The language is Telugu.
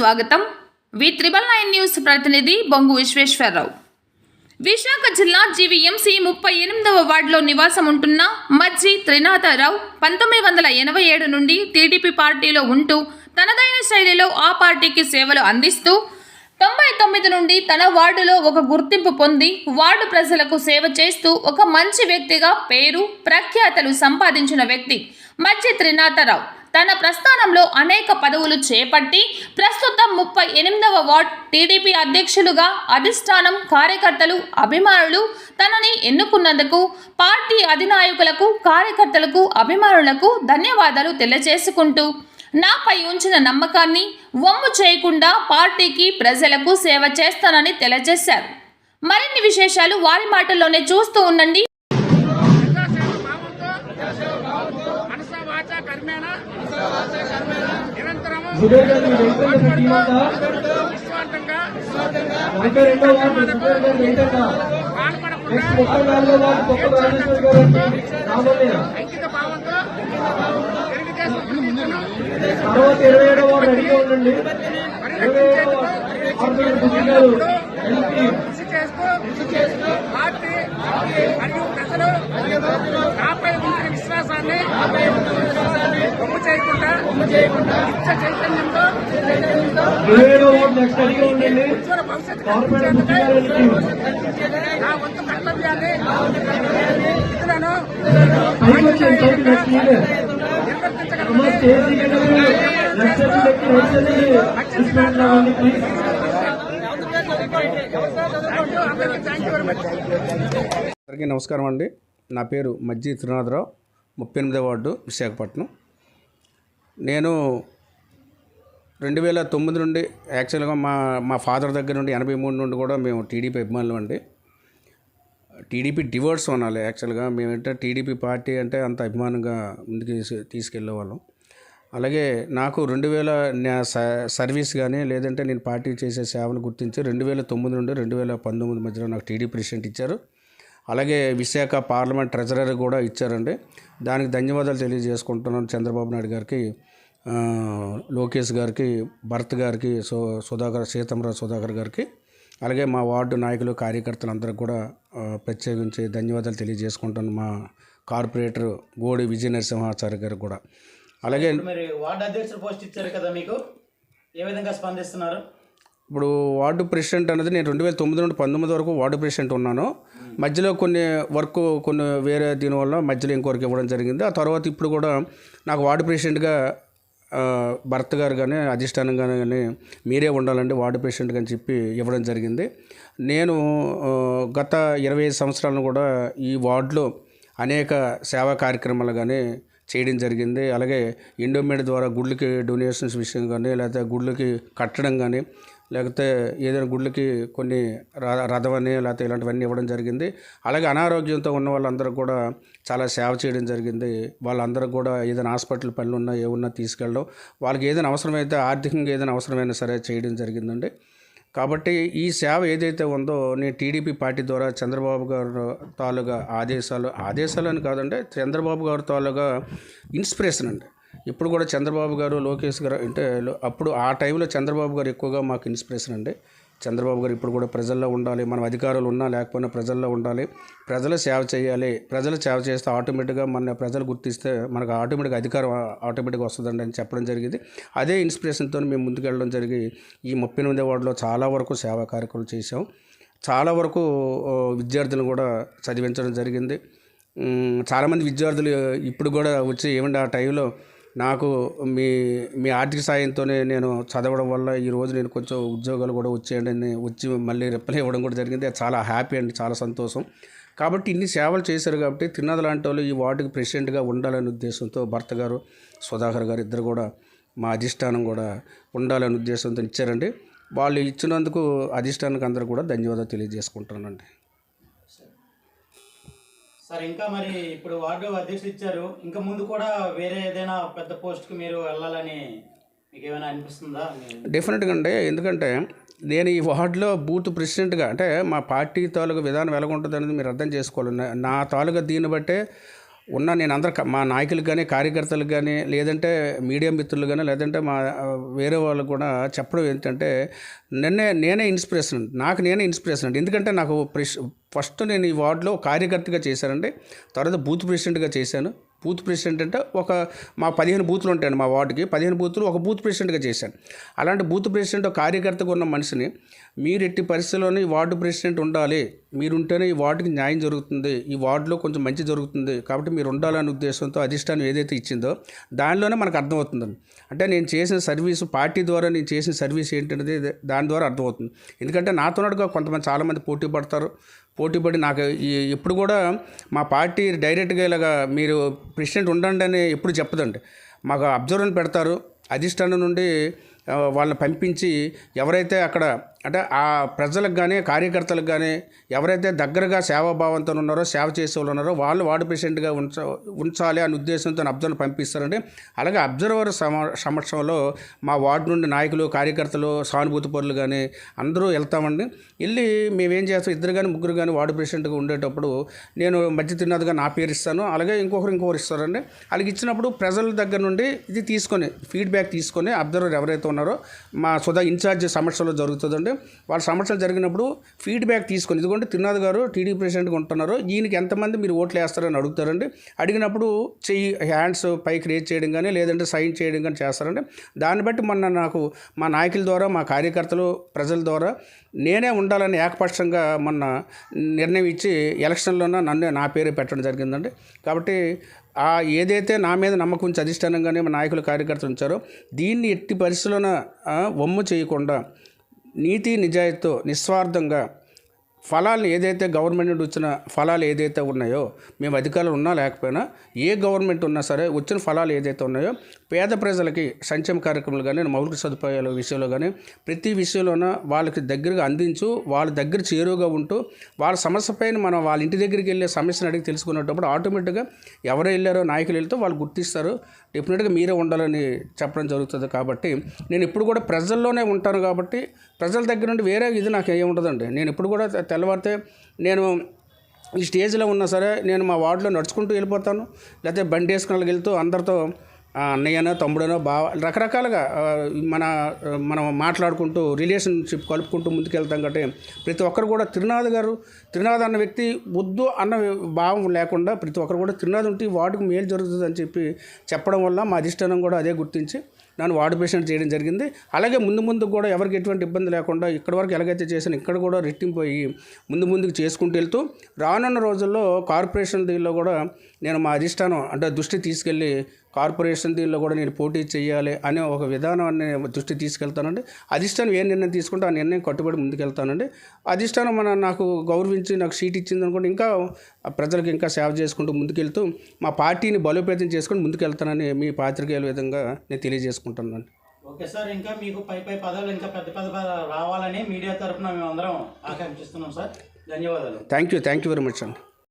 స్వాగతం. వి త్రిబల్ నైన్ న్యూస్ ప్రతినిధి బొంగు విశ్వేశ్వరరావు. విశాఖ జిల్లా జీవీఎంసీ ముప్పై ఎనిమిదవ వార్డులో నివాసం ఉంటున్న మజ్జి త్రినాథరావు పంతొమ్మిది వందల ఎనభై ఏడు నుండి టీడీపీ పార్టీలో ఉంటూ తనదైన శైలిలో ఆ పార్టీకి సేవలు అందిస్తూ తొంభై తొమ్మిది నుండి తన వార్డులో ఒక గుర్తింపు పొంది వార్డు ప్రజలకు సేవ చేస్తూ ఒక మంచి వ్యక్తిగా పేరు ప్రఖ్యాతలు సంపాదించిన వ్యక్తి మజ్జి త్రినాథరావు. తన ప్రస్థానంలో అనేక పదవులు చేపట్టి ప్రస్తుతం ముప్పై ఎనిమిదవ వార్డ్ టీడీపీ అధ్యక్షులుగా అధిష్టానం కార్యకర్తలు అభిమానులు తనని ఎన్నుకున్నందుకు పార్టీ అధినాయకులకు కార్యకర్తలకు అభిమానులకు ధన్యవాదాలు తెలియజేసుకుంటూ నాపై ఉంచిన నమ్మకాన్ని వమ్ము చేయకుండా పార్టీకి ప్రజలకు సేవ చేస్తానని తెలియజేశారు. మరిన్ని విశేషాలు వారి మాటల్లోనే చూస్తూ ఉండండి ప్రజాసేవ భావంతో మనస వాచ కర్మేణ నిరంతరము సుధీర్ గారు మీ వెంకన్న టీం అంతా నిస్వార్థంగా నలభై రెండో వార్డు సుధీర్ గారు వెంకన్న పాల్పడకుండా నెక్స్ట్ ముప్పై నాలుగో వార్డు కొత్త రాజేశ్వర్ గారు వచ్చి రామయ్య. ఐక్యత భావంతో తర్వాత ఇరవై ఏడో వార్డు అడిగి ఉండండి. ఇరవై ఏడో వార్డు సుధీర్ గారు ఎంపీ కృషి చేస్తూ పార్టీ మరియు ప్రజలు నాపై అందరికీ నమస్కారం అండి. నా పేరు మజ్జి త్రినాథరావు ముప్పై ఎనిమిదో వార్డు విశాఖపట్నం. నేను రెండు వేల తొమ్మిది నుండి యాక్చువల్గా మా మా ఫాదర్ దగ్గర నుండి ఎనభై మూడు నుండి కూడా మేము టీడీపీ అభిమానులు అండి. టీడీపీ డివర్స్ అనాలి యాక్చువల్గా. మేమంటే టీడీపీ పార్టీ అంటే అంత అభిమానంగా ముందుకు తీసు- తీసుకెళ్ళే వాళ్ళం. అలాగే నాకు రెండు వేల నా స- సర్వీస్ కానీ లేదంటే నేను పార్టీ చేసే సేవను గుర్తించి రెండు వేల తొమ్మిది నుండి రెండు వేల పంతొమ్మిది మధ్యలో నాకు టీడీ ప్రెసిడెంట్ ఇచ్చారు. అలాగే విశాఖ పార్లమెంట్ ట్రెజరర్ కూడా ఇచ్చారండి. దానికి ధన్యవాదాలు తెలియజేసుకుంటున్నాను చంద్రబాబు నాయుడు గారికి. లోకేష్ గారికి భరత్ గారికి సో సుధాకర్ సీతంరావు సుధాకర్ గారికి అలాగే మా వార్డు నాయకులు కార్యకర్తలు అందరికి కూడా ప్రత్యేకించి ధన్యవాదాలు తెలియజేసుకుంటాను మా కార్పొరేటర్ గోడి విజయ నరసింహాచార్య గారికి కూడా. అలాగే మరి వార్డు అధ్యక్షుడు పోస్ట్ ఇచ్చారు కదా మీకు? ఏ విధంగా స్పందిస్తున్నారు? ఇప్పుడు వార్డు ప్రెసిడెంట్ అనేది నేను రెండు వేల తొమ్మిది నుండి పంతొమ్మిది వరకు వార్డు ప్రెసిడెంట్ ఉన్నాను. మధ్యలో కొన్ని వర్క్ కొన్ని వేరే దీనివల్ల మధ్యలో ఇంకొకరికి ఇవ్వడం జరిగింది. ఆ తర్వాత ఇప్పుడు కూడా నాకు వార్డు ప్రెసిడెంట్గా భర్త గారు కానీ అధిష్టానం కానీ మీరే ఉండాలండి వార్డు పేషెంట్ అని చెప్పి ఇవ్వడం జరిగింది. నేను గత ఇరవై ఐదు సంవత్సరాలను కూడా ఈ వార్డులో అనేక సేవా కార్యక్రమాలు కానీ చేయడం జరిగింది. అలాగే ఇండోమేడ్ ద్వారా గుళ్ళకి డొనేషన్స్ విషయం కానీ లేకపోతే గుళ్ళకి కట్టడం కానీ లేకపోతే ఏదైనా గుళ్ళకి కొన్ని రథమని అని లేకపోతే ఇలాంటివన్నీ ఇవ్వడం జరిగింది. అలాగే అనారోగ్యంతో ఉన్న వాళ్ళందరూ కూడా చాలా సేవ చేయడం జరిగింది. వాళ్ళందరూ కూడా ఏదైనా హాస్పిటల్ పనులు ఉన్నా ఏమున్నా తీసుకెళ్ళడం వాళ్ళకి ఏదైనా అవసరమైతే ఆర్థికంగా ఏదైనా అవసరమైనా సరే చేయడం జరిగిందండి. కాబట్టి ఈ సేవ ఏదైతే ఉందో నేను టీడీపీ పార్టీ ద్వారా చంద్రబాబు గారు తాలూగా ఆదేశాలు ఆదేశాలు అని కాదంటే చంద్రబాబు గారు తాలూగా ఇన్స్పిరేషన్ అండి. ఇప్పుడు కూడా చంద్రబాబు గారు లోకేష్ గారు అంటే అప్పుడు ఆ టైంలో చంద్రబాబు గారు ఎక్కువగా మాకు ఇన్స్పిరేషన్ అండి. చంద్రబాబు గారు ఇప్పుడు కూడా ప్రజల్లో ఉండాలి మనం అధికారులు ఉన్నా లేకపోయినా ప్రజల్లో ఉండాలి. ప్రజల సేవ చేయాలి ప్రజలు సేవ చేస్తే ఆటోమేటిక్గా మన ప్రజలు గుర్తిస్తే మనకు ఆటోమేటిక్గా అధికారం ఆటోమేటిక్గా వస్తుందండి అని చెప్పడం జరిగింది. అదే ఇన్స్పిరేషన్తో మేము ముందుకెళ్ళడం జరిగి ఈ ముప్పై ఎనిమిది వార్డులో చాలా వరకు సేవా కార్యక్రమాలు చేసాం చాలా వరకు విద్యార్థులను కూడా చదివించడం జరిగింది. చాలామంది విద్యార్థులు ఇప్పుడు కూడా వచ్చి ఏమంటే ఆ టైంలో నాకు మీ మీ ఆర్థిక సాయంతోనే నేను చదవడం వల్ల ఈరోజు నేను కొంచెం ఉద్యోగాలు కూడా వచ్చేయండి వచ్చి మళ్ళీ రిప్లై ఇవ్వడం కూడా జరిగింది. అది చాలా హ్యాపీ అండి చాలా సంతోషం. కాబట్టి ఇన్ని సేవలు చేశారు కాబట్టి తిన్నది లాంటి వాళ్ళు ఈ వార్డుకి ప్రెసిడెంట్గా ఉండాలనే ఉద్దేశంతో భర్త గారు సుధాకర్ గారు ఇద్దరు కూడా మా అధిష్టానం కూడా ఉండాలనే ఉద్దేశంతో ఇచ్చారండి. వాళ్ళు ఇచ్చినందుకు అధిష్టానానికి అందరూ కూడా ధన్యవాదాలు తెలియజేసుకుంటానండి సార్ ఇంకా మరి ఇప్పుడు వార్డు అధ్యక్షులు ఇచ్చారు. ఇంకా ముందు కూడా వేరే ఏదైనా పెద్ద పోస్ట్కి మీరు వెళ్ళాలని మీకు ఏమైనా అనిపిస్తుందా? డెఫినెట్గా అండి ఎందుకంటే నేను ఈ వార్డులో బూత్ ప్రెసిడెంట్గా అంటే మా పార్టీ తాలూకా విధానం ఎలా ఉంటుంది అనేది మీరు అర్థం చేసుకోవాలి. నా తాలూకా దీన్ని బట్టే ఉన్న నేను అందరు మా నాయకులకు కానీ కార్యకర్తలకు కానీ లేదంటే మీడియా మిత్రులు కానీ లేదంటే మా వేరే వాళ్ళు కూడా చెప్పడం ఏంటంటే నిన్నే నేనే ఇన్స్పిరేషన్ నాకు నేనే ఇన్స్పిరేషన్ అండి. ఎందుకంటే నాకు ప్రెష్ ఫస్ట్ నేను ఈ వార్డులో కార్యకర్తగా చేశానండి. తర్వాత బూత్ ప్రెసిడెంట్గా చేశాను. బూత్ ప్రెసిడెంట్ అంటే ఒక మా పదిహేను బూతులు ఉంటాయండి మా వార్డుకి. పదిహేను బూతులు ఒక బూత్ ప్రెసిడెంట్గా చేశాను. అలాంటి బూత్ ప్రెసిడెంట్ కార్యకర్తగా ఉన్న మనిషిని మీరు ఎట్టి పరిస్థితుల్లోనే ఈ వార్డు ప్రెసిడెంట్ ఉండాలి. మీరు ఉంటేనే ఈ వార్డుకి న్యాయం జరుగుతుంది. ఈ వార్డులో కొంచెం మంచి జరుగుతుంది. కాబట్టి మీరు ఉండాలనే ఉద్దేశంతో అధిష్టానం ఏదైతే ఇచ్చిందో దానిలోనే మనకు అర్థమవుతుందండి. అంటే నేను చేసిన సర్వీసు పార్టీ ద్వారా నేను చేసిన సర్వీస్ ఏంటనేది దాని ద్వారా అర్థమవుతుంది. ఎందుకంటే నాతో నాటుగా కొంతమంది చాలామంది పోటీ పడతారు. పోటీపడి నాకు ఈ ఎప్పుడు కూడా మా పార్టీ డైరెక్ట్గా ఇలాగా మీరు ప్రెసిడెంట్ ఉండండి అని ఎప్పుడు చెప్పదండి. మాకు అబ్జర్వర్ని పెడతారు అధిష్టానం నుండి వాళ్ళని పంపించి ఎవరైతే అక్కడ అంటే ఆ ప్రజలకు కానీ కార్యకర్తలకు కానీ ఎవరైతే దగ్గరగా సేవాభావంతో ఉన్నారో సేవ చేసే వాళ్ళు ఉన్నారో వాళ్ళు వార్డు పేషెంట్గా ఉంచ ఉంచాలి అనే ఉద్దేశంతో అబ్జర్వర్ పంపిస్తారండి. అలాగే అబ్జర్వర్ సమ సమక్షంలో మా వార్డు నుండి నాయకులు కార్యకర్తలు సానుభూతి పరులు కానీ అందరూ వెళ్తామండి. వెళ్ళి మేమేం చేస్తాం ఇద్దరు కానీ ముగ్గురు కానీ వార్డు పేషెంట్గా ఉండేటప్పుడు నేను మధ్య తిన్నదిగా నా పేరు ఇస్తాను. అలాగే ఇంకొకరు ఇంకొకరు ఇస్తారండి. అలాగే ఇచ్చినప్పుడు ప్రజల దగ్గర నుండి ఇది తీసుకొని ఫీడ్బ్యాక్ తీసుకొని అబ్జర్వర్ ఎవరైతే ఉన్నారో మా సుధా ఇన్ఛార్జ్ సమస్యలు జరుగుతుందండి. వాళ్ళ సమస్యలు జరిగినప్పుడు ఫీడ్బ్యాక్ తీసుకొని ఇదిగోండి తిరునాథ్ గారు టీడీ ప్రెసిడెంట్గా ఉంటున్నారు ఈయనకి ఎంతమంది మీరు ఓట్లు వేస్తారని అడుగుతారండి. అడిగినప్పుడు చెయ్యి హ్యాండ్స్ పైకి రేజ్ చేయడం కానీ లేదంటే సైన్ చేయడం కానీ చేస్తారండి. దాన్ని బట్టి మొన్న నాకు మా నాయకుల ద్వారా మా కార్యకర్తలు ప్రజల ద్వారా నేనే ఉండాలని ఏకపక్షంగా మొన్న నిర్ణయం ఇచ్చి ఎలక్షన్లోనే నన్ను నా పేరు పెట్టడం జరిగిందండి. కాబట్టి ఆ ఏదైతే నా మీద నమ్మకం ఉంచి అధిష్టానంగానే మా నాయకులు కార్యకర్తలు ఉంచారో దీన్ని ఎట్టి పరిస్థితుల్లోన వమ్ము చేయకుండా నీతి నిజాయితీతో నిస్వార్థంగా ఫలాలు ఏదైతే గవర్నమెంట్ నుండి వచ్చిన ఫలాలు ఏదైతే ఉన్నాయో మేము అధికారులు ఉన్నా లేకపోయినా ఏ గవర్నమెంట్ ఉన్నా సరే వచ్చిన ఫలాలు ఏదైతే ఉన్నాయో పేద ప్రజలకి సంక్షేమ కార్యక్రమాలు కానీ మౌలిక సదుపాయాల విషయంలో కానీ ప్రతి విషయంలోన వాళ్ళకి దగ్గరగా అందించు వాళ్ళ దగ్గర చేరువుగా ఉంటూ వాళ్ళ సమస్య పైన మనం వాళ్ళ ఇంటి దగ్గరికి వెళ్ళే సమస్యను అడిగి తెలుసుకునేటప్పుడు ఆటోమేటిక్గా ఎవరు వెళ్ళారో నాయకులు వెళ్తే వాళ్ళు గుర్తిస్తారు. డెఫినెట్గా మీరే ఉండాలని చెప్పడం జరుగుతుంది కాబట్టి నేను ఇప్పుడు కూడా ప్రజల్లోనే ఉంటాను కాబట్టి ప్రజల దగ్గర నుండి వేరే ఇది నాకు ఏమి ఉండదండి. నేను ఇప్పుడు కూడా తెల్లవారితే నేను ఈ స్టేజ్లో ఉన్నా సరే నేను మా వార్డులో నడుచుకుంటూ వెళ్ళిపోతాను. లేకపోతే బండి వేసుకుని వెళ్తూ అందరితో అన్నయ్యనో తమ్ముడనో బావ రకరకాలుగా మన మనం మాట్లాడుకుంటూ రిలేషన్షిప్ కలుపుకుంటూ ముందుకెళ్తాం కాబట్టి ప్రతి ఒక్కరు కూడా తిరునాథ్ గారు తిరునాథ్ అన్న వ్యక్తి వద్దు అన్న భావం లేకుండా ప్రతి ఒక్కరు కూడా తిరునాథ్ ఉంటే ఈ వార్డుకు మేలు జరుగుతుంది అని చెప్పి చెప్పడం వల్ల మా అధిష్టానం కూడా అదే గుర్తించి నన్ను వార్డు పేషెంట్ చేయడం జరిగింది. అలాగే ముందు ముందు కూడా ఎవరికి ఎటువంటి ఇబ్బంది లేకుండా ఇక్కడ వరకు ఎలాగైతే చేశాను ఇక్కడ కూడా రెట్టింపు అయ్యి ముందు ముందుకు చేసుకుంటూ వెళ్తూ రానున్న రోజుల్లో కార్పొరేషన్ దీనిలో కూడా నేను మా అధిష్టానం అంటే దృష్టి తీసుకెళ్ళి కార్పొరేషన్ దీనిలో కూడా నేను పోటీ చేయాలి అనే ఒక విధానాన్ని దృష్టి తీసుకెళ్తానండి. అధిష్టానం ఏ నిర్ణయం తీసుకుంటే ఆ నిర్ణయం కట్టుబడి ముందుకెళ్తానండి. అధిష్టానం మన నాకు గౌరవించి నాకు సీట్ ఇచ్చింది అనుకోండి ఇంకా ప్రజలకు ఇంకా సేవ చేసుకుంటూ ముందుకెళ్తూ మా పార్టీని బలోపేతం చేసుకొని ముందుకెళ్తానని మీ పాత్రికేయుల విధంగా నేను తెలియజేసుకుంటున్నాను. ఓకే సార్ ఇంకా మీకు పై పై పదాలు ఇంకా పెద్ద పెద్ద రావాలని మీడియా తరఫున మేము అందరం ఆకాంక్షిస్తున్నాం సార్. ధన్యవాదాలు. Thank you thank you very much అండి.